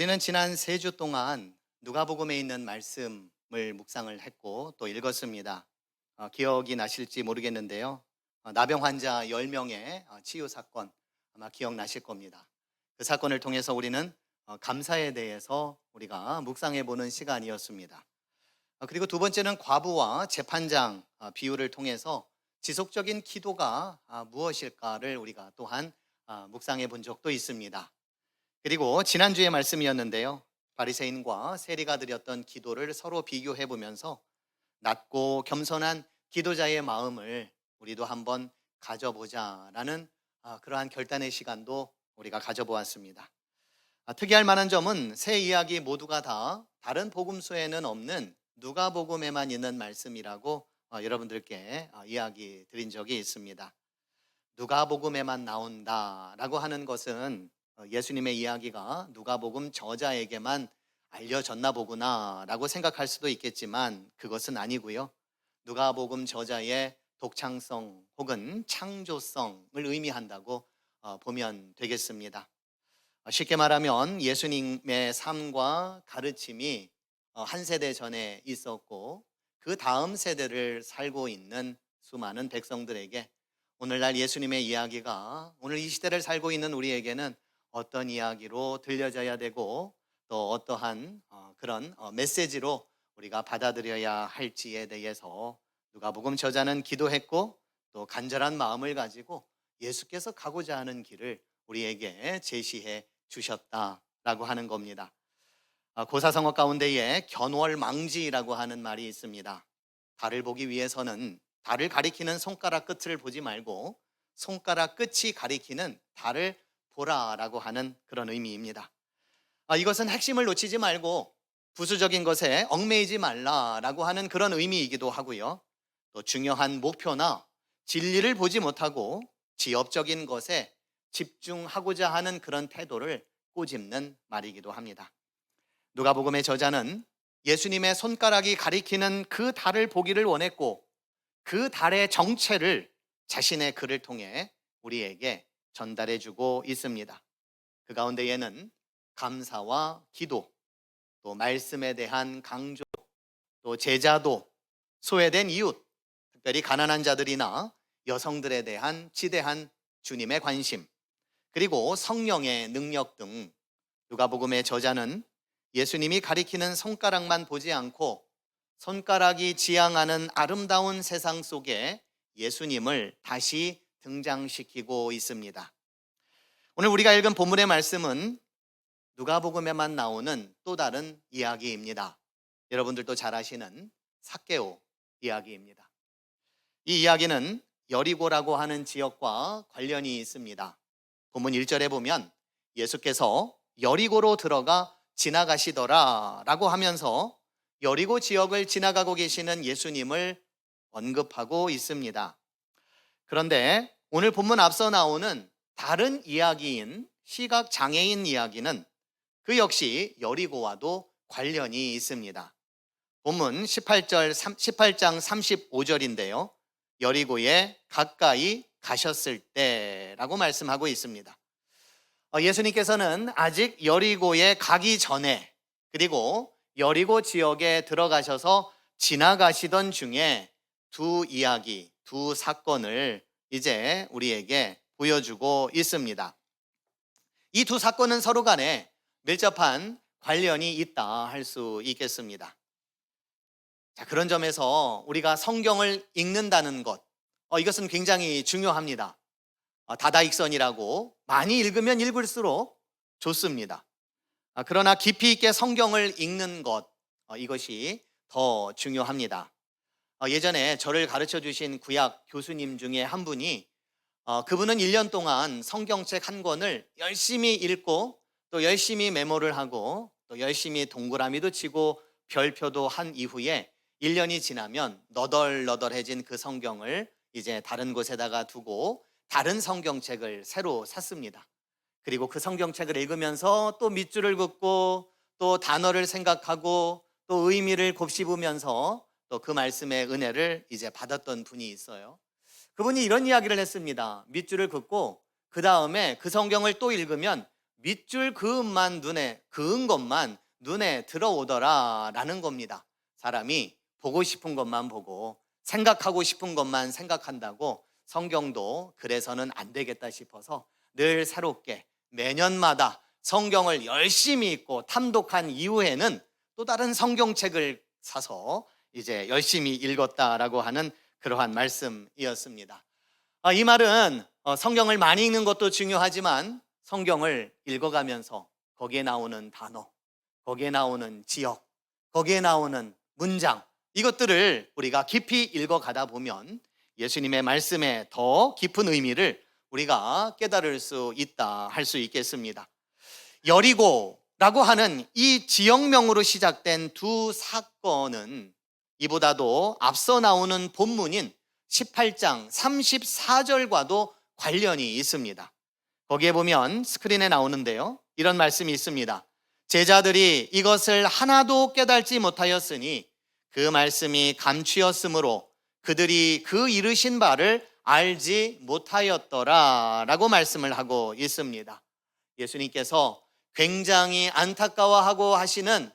우리는 지난 세 주 동안 누가복음에 있는 말씀을 묵상을 했고 또 읽었습니다. 어, 기억이 나실지 모르겠는데요. 어, 나병 환자 10명의 어, 치유 사건 아마 기억나실 겁니다. 그 사건을 통해서 우리는 어, 감사에 대해서 우리가 묵상해 보는 시간이었습니다. 어, 그리고 두 번째는 과부와 재판장 어, 비유를 통해서 지속적인 기도가 아, 무엇일까를 우리가 또한 아, 묵상해 본 적도 있습니다. 그리고 지난주의 말씀이었는데요. 바리새인과 세리가 드렸던 기도를 서로 비교해 보면서 낮고 겸손한 기도자의 마음을 우리도 한번 가져보자라는 아, 그러한 결단의 시간도 우리가 가져보았습니다. 아, 특이할 만한 점은 세 이야기 모두가 다 다른 복음서에는 없는 누가복음에만 있는 말씀이라고 어, 여러분들께 어, 이야기 드린 적이 있습니다. 누가복음에만 나온다라고 하는 것은 어, 예수님의 이야기가 누가복음 저자에게만 알려졌나 보구나라고 생각할 수도 있겠지만 그것은 아니고요. 누가복음 저자의 독창성 혹은 창조성을 의미한다고 어, 보면 되겠습니다. 어, 쉽게 말하면 예수님의 삶과 가르침이 어, 한 세대 전에 있었고 그 다음 세대를 살고 있는 수많은 백성들에게 오늘날 예수님의 이야기가 오늘 이 시대를 살고 있는 우리에게는 어떤 이야기로 들려져야 되고 또 어떠한 어, 그런 어, 메시지로 우리가 받아들여야 할지에 대해서 누가복음 저자는 기도했고 또 간절한 마음을 가지고 예수께서 가고자 하는 길을 우리에게 제시해 주셨다라고 하는 겁니다. 아, 고사성어 가운데에 견월망지라고 하는 말이 있습니다. 달을 보기 위해서는 달을 가리키는 손가락 끝을 보지 말고 손가락 끝이 가리키는 달을 보라라고 하는 그런 의미입니다. 아, 이것은 핵심을 놓치지 말고 부수적인 것에 얽매이지 말라라고 하는 그런 의미이기도 하고요. 또 중요한 목표나 진리를 보지 못하고 지엽적인 것에 집중하고자 하는 그런 태도를 꼬집는 말이기도 합니다. 누가복음의 저자는 예수님의 손가락이 가리키는 그 달을 보기를 원했고 그 달의 정체를 자신의 글을 통해 우리에게 전달해 주고 있습니다. 그 가운데에는 감사와 기도, 또 말씀에 대한 강조, 또 제자도, 소외된 이웃, 특별히 가난한 자들이나 여성들에 대한 지대한 주님의 관심, 그리고 성령의 능력 등 누가복음의 저자는 예수님이 가리키는 손가락만 보지 않고 손가락이 지향하는 아름다운 세상 속에 예수님을 다시 등장시키고 있습니다. 오늘 우리가 읽은 본문의 말씀은 누가복음에만 나오는 또 다른 이야기입니다. 여러분들도 잘 아시는 사케오 이야기입니다. 이 이야기는 여리고라고 하는 지역과 관련이 있습니다. 본문 1절에 보면 예수께서 여리고로 들어가 지나가시더라 라고 하면서 여리고 지역을 지나가고 계시는 예수님을 언급하고 있습니다. 그런데 오늘 본문 앞서 나오는 다른 이야기인 시각 장애인 이야기는 그 역시 여리고와도 관련이 있습니다. 본문 18절 18장 35절인데요. 여리고에 가까이 가셨을 때라고 말씀하고 있습니다. 어, 예수님께서는 아직 여리고에 가기 전에 그리고 여리고 지역에 들어가셔서 지나가시던 중에 두 이야기, 두 사건을 이제 우리에게 보여주고 있습니다. 이 두 사건은 서로 간에 밀접한 관련이 있다 할 수 있겠습니다. 자, 그런 점에서 우리가 성경을 읽는다는 것, 어, 이것은 굉장히 중요합니다. 어, 다다익선이라고 많이 읽으면 읽을수록 좋습니다. 아, 그러나 깊이 있게 성경을 읽는 것, 어, 이것이 더 중요합니다. 어, 예전에 저를 가르쳐 주신 구약 교수님 중에 한 분이 어, 그분은 1년 동안 성경책 한 권을 열심히 읽고 또 열심히 메모를 하고 또 열심히 동그라미도 치고 별표도 한 이후에 1년이 지나면 너덜너덜해진 그 성경을 이제 다른 곳에다가 두고 다른 성경책을 새로 샀습니다. 그리고 그 성경책을 읽으면서 또 밑줄을 긋고 또 단어를 생각하고 또 의미를 곱씹으면서 또 그 말씀의 은혜를 이제 받았던 분이 있어요. 그분이 이런 이야기를 했습니다. 밑줄을 긋고 그 다음에 그 성경을 또 읽으면 밑줄 그음만 눈에 그은 것만 눈에 들어오더라라는 겁니다. 사람이 보고 싶은 것만 보고 생각하고 싶은 것만 생각한다고 성경도 그래서는 안 되겠다 싶어서 늘 새롭게 매년마다 성경을 열심히 읽고 탐독한 이후에는 또 다른 성경책을 사서 이제 열심히 읽었다라고 하는 그러한 말씀이었습니다. 아, 이 말은 어, 성경을 많이 읽는 것도 중요하지만 성경을 읽어가면서 거기에 나오는 단어, 거기에 나오는 지역, 거기에 나오는 문장 이것들을 우리가 깊이 읽어가다 보면 예수님의 말씀에 더 깊은 의미를 우리가 깨달을 수 있다 할 수 있겠습니다. 여리고라고 하는 이 지역명으로 시작된 두 사건은 이보다도 앞서 나오는 본문인 18장 34절과도 관련이 있습니다. 거기에 보면 스크린에 나오는데요. 이런 말씀이 있습니다. 제자들이 이것을 하나도 깨달지 못하였으니 그 말씀이 감추었으므로 그들이 그 이르신 바를 알지 못하였더라 라고 말씀을 하고 있습니다. 예수님께서 굉장히 안타까워하고 하시는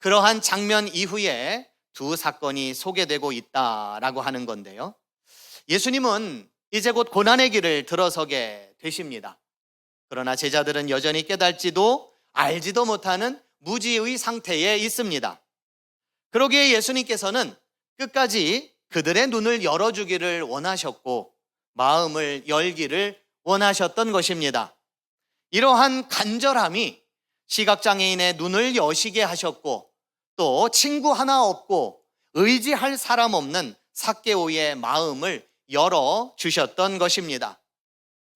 그러한 장면 이후에 두 사건이 소개되고 있다라고 하는 건데요. 예수님은 이제 곧 고난의 길을 들어서게 되십니다. 그러나 제자들은 여전히 깨달지도 알지도 못하는 무지의 상태에 있습니다. 그러기에 예수님께서는 끝까지 그들의 눈을 열어주기를 원하셨고 마음을 열기를 원하셨던 것입니다. 이러한 간절함이 시각장애인의 눈을 여시게 하셨고 또 친구 하나 없고 의지할 사람 없는 사개오의 마음을 열어 주셨던 것입니다.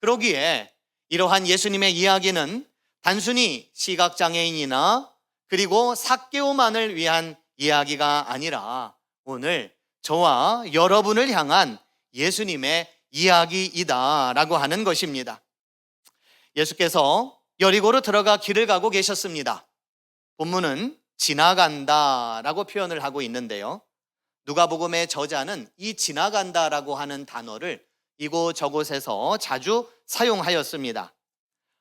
그러기에 이러한 예수님의 이야기는 단순히 시각장애인이나 그리고 사개오만을 위한 이야기가 아니라 오늘 저와 여러분을 향한 예수님의 이야기이다라고 하는 것입니다. 예수께서 여리고로 들어가 길을 가고 계셨습니다. 본문은 지나간다라고 표현을 하고 있는데요. 누가복음의 저자는 이 지나간다라고 하는 단어를 이곳 저곳에서 자주 사용하였습니다.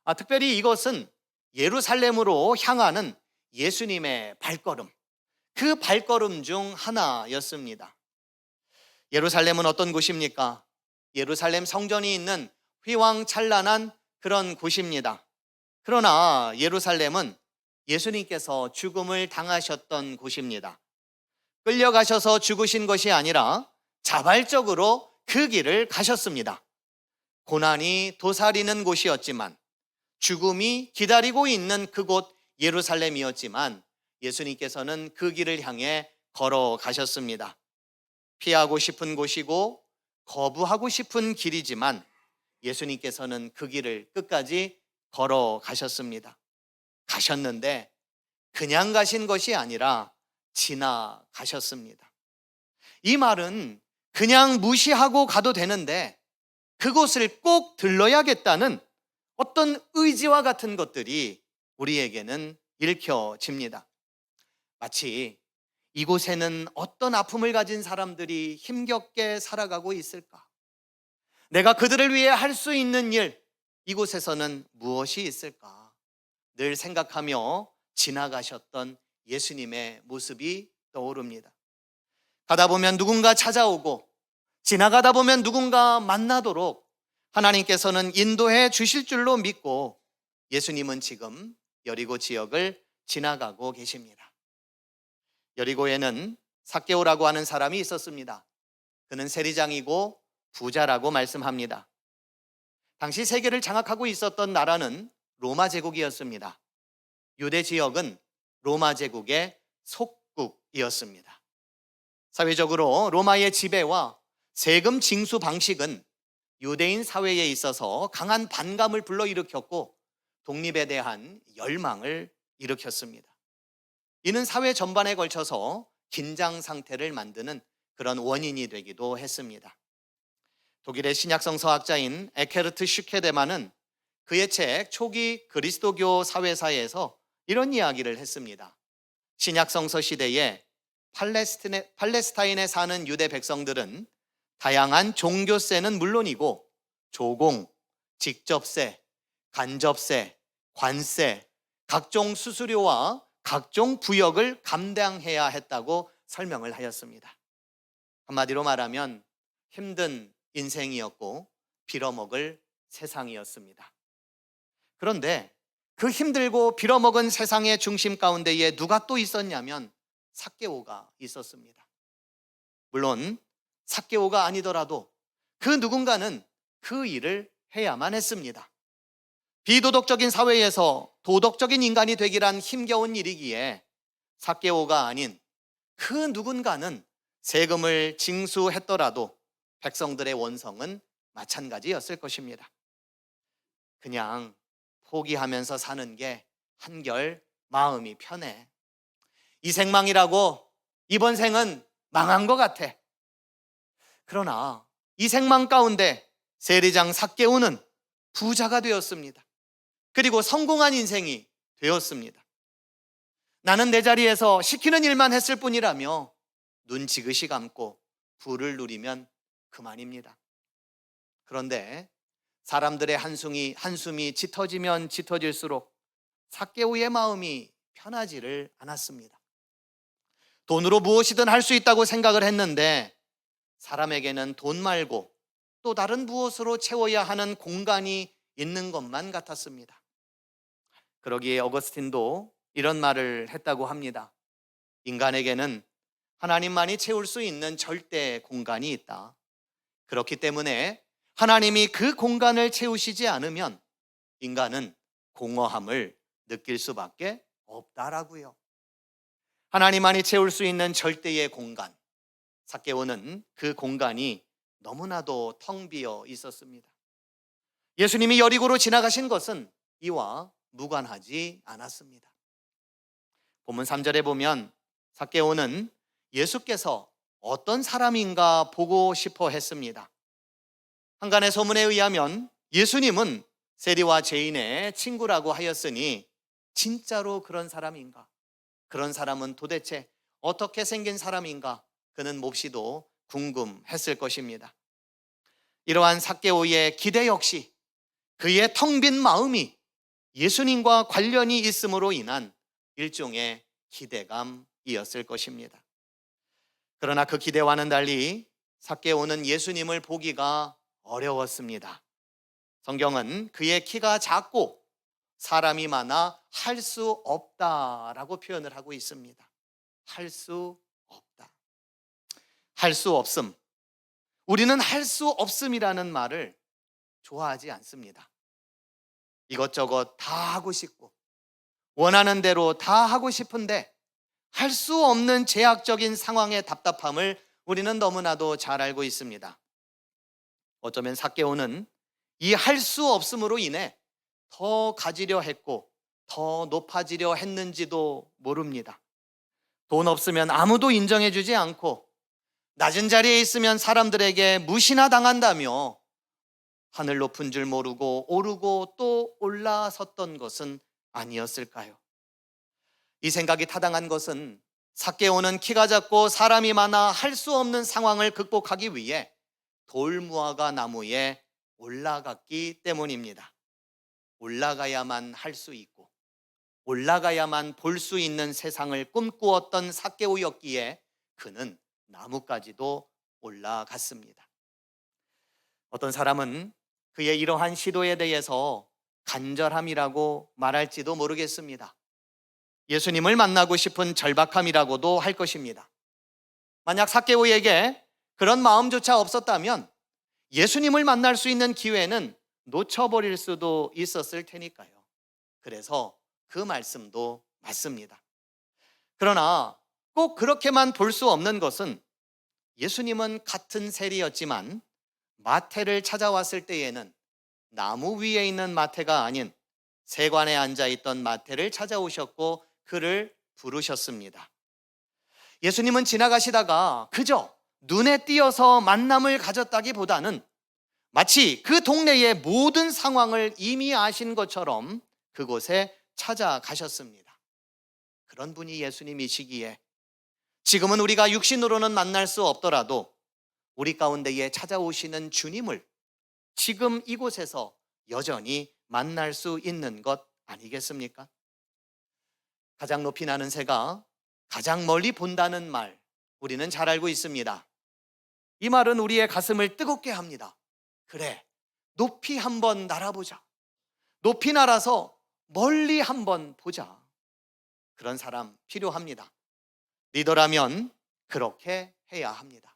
아, 특별히 이것은 예루살렘으로 향하는 예수님의 발걸음, 그 발걸음 중 하나였습니다. 예루살렘은 어떤 곳입니까? 예루살렘 성전이 있는 휘황찬란한 그런 곳입니다. 그러나 예루살렘은 예수님께서 죽음을 당하셨던 곳입니다. 끌려가셔서 죽으신 것이 아니라 자발적으로 그 길을 가셨습니다. 고난이 도사리는 곳이었지만 죽음이 기다리고 있는 그곳 예루살렘이었지만 예수님께서는 그 길을 향해 걸어가셨습니다. 피하고 싶은 곳이고 거부하고 싶은 길이지만 예수님께서는 그 길을 끝까지 걸어가셨습니다. 가셨는데 그냥 가신 것이 아니라 지나가셨습니다. 이 말은 그냥 무시하고 가도 되는데 그곳을 꼭 들러야겠다는 어떤 의지와 같은 것들이 우리에게는 읽혀집니다. 마치 이곳에는 어떤 아픔을 가진 사람들이 힘겹게 살아가고 있을까? 내가 그들을 위해 할 수 있는 일, 이곳에서는 무엇이 있을까? 늘 생각하며 지나가셨던 예수님의 모습이 떠오릅니다. 가다 보면 누군가 찾아오고 지나가다 보면 누군가 만나도록 하나님께서는 인도해 주실 줄로 믿고 예수님은 지금 여리고 지역을 지나가고 계십니다. 여리고에는 사개오라고 하는 사람이 있었습니다. 그는 세리장이고 부자라고 말씀합니다. 당시 세계를 장악하고 있었던 나라는 로마 제국이었습니다. 유대 지역은 로마 제국의 속국이었습니다. 사회적으로 로마의 지배와 세금 징수 방식은 유대인 사회에 있어서 강한 반감을 불러일으켰고 독립에 대한 열망을 일으켰습니다. 이는 사회 전반에 걸쳐서 긴장 상태를 만드는 그런 원인이 되기도 했습니다. 독일의 신약성 서학자인 에케르트 슈케데만은 그의 책 초기 그리스도교 사회사에서 이런 이야기를 했습니다. 신약성서 시대에 팔레스타인에, 사는 유대 백성들은 다양한 종교세는 물론이고 조공, 직접세, 간접세, 관세, 각종 수수료와 각종 부역을 감당해야 했다고 설명을 하였습니다. 한마디로 말하면 힘든 인생이었고 빌어먹을 세상이었습니다. 그런데 그 힘들고 빌어먹은 세상의 중심 가운데에 누가 또 있었냐면 사케오가 있었습니다. 물론 사케오가 아니더라도 그 누군가는 그 일을 해야만 했습니다. 비도덕적인 사회에서 도덕적인 인간이 되기란 힘겨운 일이기에 사케오가 아닌 그 누군가는 세금을 징수했더라도 백성들의 원성은 마찬가지였을 것입니다. 그냥 포기하면서 사는 게 한결 마음이 편해. 이 생망이라고 이번 생은 망한 것 같아. 그러나 이 생망 가운데 세리장 삭개우는 부자가 되었습니다. 그리고 성공한 인생이 되었습니다. 나는 내 자리에서 시키는 일만 했을 뿐이라며 눈 지그시 감고 부를 누리면 그만입니다. 그런데 사람들의 한숨이 한숨이 짙어지면 짙어질수록 사케오의 마음이 편하지를 않았습니다. 돈으로 무엇이든 할 수 있다고 생각을 했는데 사람에게는 돈 말고 또 다른 무엇으로 채워야 하는 공간이 있는 것만 같았습니다. 그러기에 어거스틴도 이런 말을 했다고 합니다. 인간에게는 하나님만이 채울 수 있는 절대 공간이 있다. 그렇기 때문에 하나님이 그 공간을 채우시지 않으면 인간은 공허함을 느낄 수밖에 없다라고요. 하나님만이 채울 수 있는 절대의 공간. 사케오는 그 공간이 너무나도 텅 비어 있었습니다. 예수님이 여리고로 지나가신 것은 이와 무관하지 않았습니다. 본문 3절에 보면 사케오는 예수께서 어떤 사람인가 보고 싶어 했습니다. 한간의 소문에 의하면 예수님은 세리와 죄인의 친구라고 하였으니 진짜로 그런 사람인가? 그런 사람은 도대체 어떻게 생긴 사람인가? 그는 몹시도 궁금했을 것입니다. 이러한 사케오의 기대 역시 그의 텅 빈 마음이 예수님과 관련이 있음으로 인한 일종의 기대감이었을 것입니다. 그러나 그 기대와는 달리 사케오는 예수님을 보기가 어려웠습니다. 성경은 그의 키가 작고 사람이 많아 할 수 없다라고 표현을 하고 있습니다. 할 수 없다. 할 수 없음. 우리는 할 수 없음이라는 말을 좋아하지 않습니다. 이것저것 다 하고 싶고 원하는 대로 다 하고 싶은데 할 수 없는 제약적인 상황의 답답함을 우리는 너무나도 잘 알고 있습니다. 어쩌면 사개오는 이 할 수 없음으로 인해 더 가지려 했고 더 높아지려 했는지도 모릅니다. 돈 없으면 아무도 인정해 주지 않고 낮은 자리에 있으면 사람들에게 무시나 당한다며 하늘 높은 줄 모르고 오르고 또 올라섰던 것은 아니었을까요? 이 생각이 타당한 것은 사케오는 키가 작고 사람이 많아 할 수 없는 상황을 극복하기 위해 돌무화과 나무에 올라갔기 때문입니다. 올라가야만 할 수 있고 올라가야만 볼 수 있는 세상을 꿈꾸었던 사케오였기에 그는 나무까지도 올라갔습니다. 어떤 사람은 그의 이러한 시도에 대해서 간절함이라고 말할지도 모르겠습니다. 예수님을 만나고 싶은 절박함이라고도 할 것입니다. 만약 사케오에게 그런 마음조차 없었다면 예수님을 만날 수 있는 기회는 놓쳐버릴 수도 있었을 테니까요. 그래서 그 말씀도 맞습니다. 그러나 꼭 그렇게만 볼 수 없는 것은 예수님은 같은 세리였지만 마태를 찾아왔을 때에는 나무 위에 있는 마태가 아닌 세관에 앉아 있던 마태를 찾아오셨고 그를 부르셨습니다. 예수님은 지나가시다가 그저 눈에 띄어서 만남을 가졌다기보다는 마치 그 동네의 모든 상황을 이미 아신 것처럼 그곳에 찾아가셨습니다. 그런 분이 예수님이시기에 지금은 우리가 육신으로는 만날 수 없더라도 우리 가운데에 찾아오시는 주님을 지금 이곳에서 여전히 만날 수 있는 것 아니겠습니까? 가장 높이 나는 새가 가장 멀리 본다는 말 우리는 잘 알고 있습니다. 이 말은 우리의 가슴을 뜨겁게 합니다. 그래, 높이 한번 날아보자. 높이 날아서 멀리 한번 보자. 그런 사람 필요합니다. 리더라면 그렇게 해야 합니다.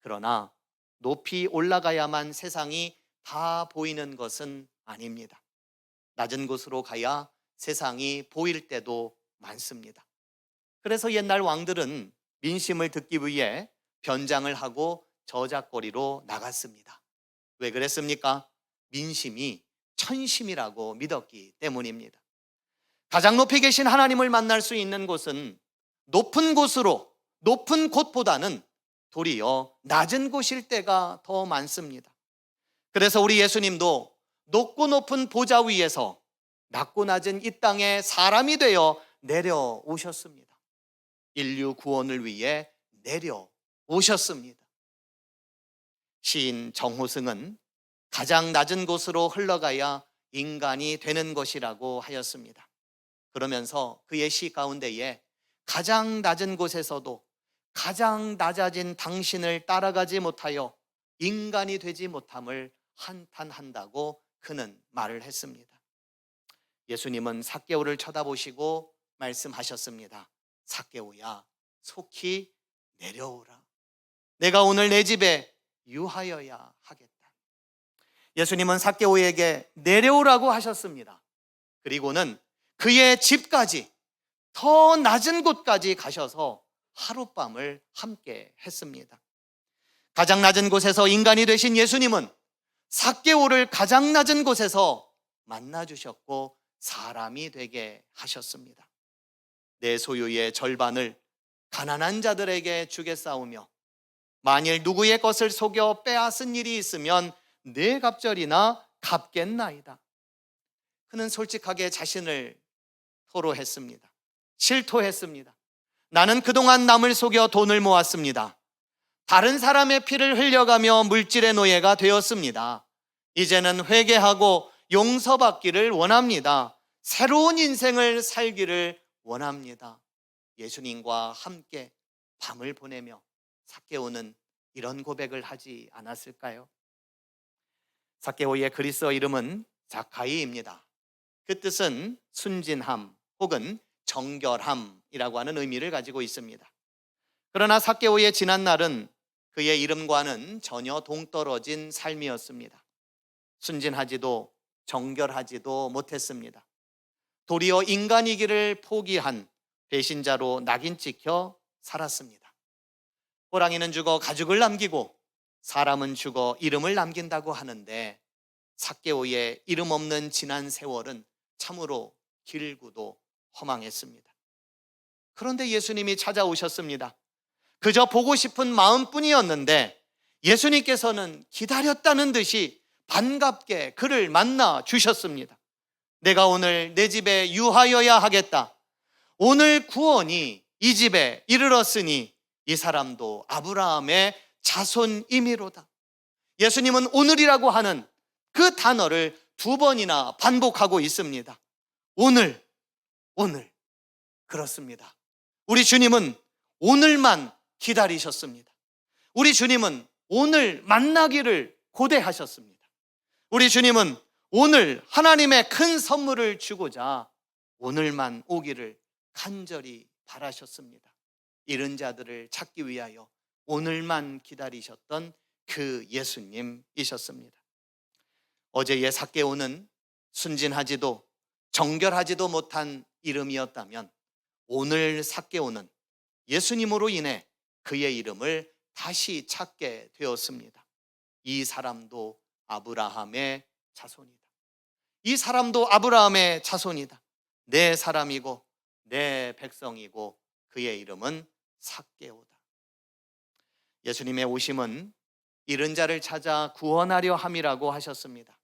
그러나 높이 올라가야만 세상이 다 보이는 것은 아닙니다. 낮은 곳으로 가야 세상이 보일 때도 많습니다. 그래서 옛날 왕들은 민심을 듣기 위해 변장을 하고 저작거리로 나갔습니다. 왜 그랬습니까? 민심이 천심이라고 믿었기 때문입니다. 가장 높이 계신 하나님을 만날 수 있는 곳은 높은 곳으로, 높은 곳보다는 도리어 낮은 곳일 때가 더 많습니다. 그래서 우리 예수님도 높고 높은 보좌 위에서 낮고 낮은 이 땅에 사람이 되어 내려오셨습니다. 인류 구원을 위해 내려오셨습니다. 시인 정호승은 가장 낮은 곳으로 흘러가야 인간이 되는 것이라고 하였습니다. 그러면서 그의 시 가운데에 가장 낮은 곳에서도 가장 낮아진 당신을 따라가지 못하여 인간이 되지 못함을 한탄한다고 그는 말을 했습니다. 예수님은 삭개오를 쳐다보시고 말씀하셨습니다. 삭개오야, 속히 내려오라. 내가 오늘 내 집에 유하여야 하겠다. 예수님은 삭개오에게 내려오라고 하셨습니다. 그리고는 그의 집까지 더 낮은 곳까지 가셔서 하룻밤을 함께 했습니다. 가장 낮은 곳에서 인간이 되신 예수님은 삭개오를 가장 낮은 곳에서 만나 주셨고 사람이 되게 하셨습니다. 내 소유의 절반을 가난한 자들에게 주겠사오며 만일 누구의 것을 속여 빼앗은 일이 있으면 네 갑절이나 갚겠나이다. 그는 솔직하게 자신을 토로했습니다. 실토했습니다. 나는 그동안 남을 속여 돈을 모았습니다. 다른 사람의 피를 흘려가며 물질의 노예가 되었습니다. 이제는 회개하고 용서받기를 원합니다. 새로운 인생을 살기를 원합니다. 예수님과 함께 밤을 보내며 삭개오는 이런 고백을 하지 않았을까요? 삭개오의 그리스어 이름은 자카이입니다. 그 뜻은 순진함 혹은 정결함이라고 하는 의미를 가지고 있습니다. 그러나 삭개오의 지난 날은 그의 이름과는 전혀 동떨어진 삶이었습니다. 순진하지도 정결하지도 못했습니다. 도리어 인간이기를 포기한 배신자로 낙인 찍혀 살았습니다. 호랑이는 죽어 가죽을 남기고 사람은 죽어 이름을 남긴다고 하는데 삭개오의 이름 없는 지난 세월은 참으로 길고도 허망했습니다. 그런데 예수님이 찾아오셨습니다. 그저 보고 싶은 마음뿐이었는데 예수님께서는 기다렸다는 듯이 반갑게 그를 만나 주셨습니다. 내가 오늘 내 집에 유하여야 하겠다. 오늘 구원이 이 집에 이르렀으니 이 사람도 아브라함의 자손임이로다. 예수님은 오늘이라고 하는 그 단어를 두 번이나 반복하고 있습니다. 오늘, 오늘. 그렇습니다. 우리 주님은 오늘만 기다리셨습니다. 우리 주님은 오늘 만나기를 고대하셨습니다. 우리 주님은 오늘 하나님의 큰 선물을 주고자 오늘만 오기를 간절히 바라셨습니다. 이른 자들을 찾기 위하여 오늘만 기다리셨던 그 예수님이셨습니다. 어제의 삭개오는 순진하지도 정결하지도 못한 이름이었다면 오늘 삭개오는 예수님으로 인해 그의 이름을 다시 찾게 되었습니다. 이 사람도 아브라함의 자손이다. 이 사람도 아브라함의 자손이다. 내 사람이고 내 백성이고 그의 이름은 삭개오다. 예수님의 오심은 이른 자를 찾아 구원하려 함이라고 하셨습니다.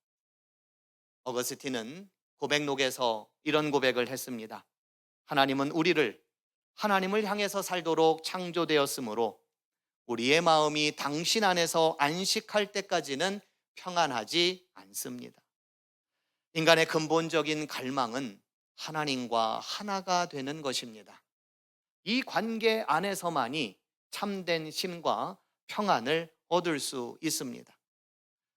어거스틴은 고백록에서 이런 고백을 했습니다. 하나님은 우리를 하나님을 향해서 살도록 창조되었으므로 우리의 마음이 당신 안에서 안식할 때까지는 평안하지 않습니다. 인간의 근본적인 갈망은 하나님과 하나가 되는 것입니다. 이 관계 안에서만이 참된 힘과 평안을 얻을 수 있습니다.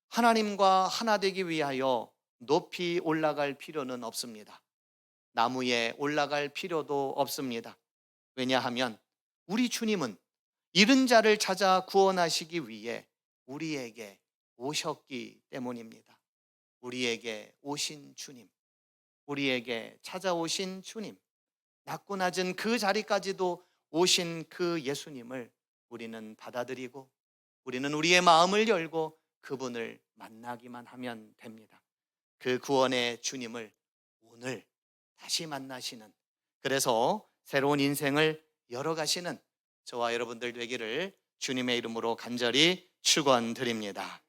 하나님과 하나 되기 위하여 높이 올라갈 필요는 없습니다. 나무에 올라갈 필요도 없습니다. 왜냐하면 우리 주님은 잃은 자를 찾아 구원하시기 위해 우리에게 오셨기 때문입니다. 우리에게 오신 주님, 우리에게 찾아오신 주님, 낮고 낮은 그 자리까지도 오신 그 예수님을 우리는 받아들이고 우리는 우리의 마음을 열고 그분을 만나기만 하면 됩니다. 그 구원의 주님을 오늘 다시 만나시는 그래서 새로운 인생을 열어가시는 저와 여러분들 되기를 주님의 이름으로 간절히 축원드립니다.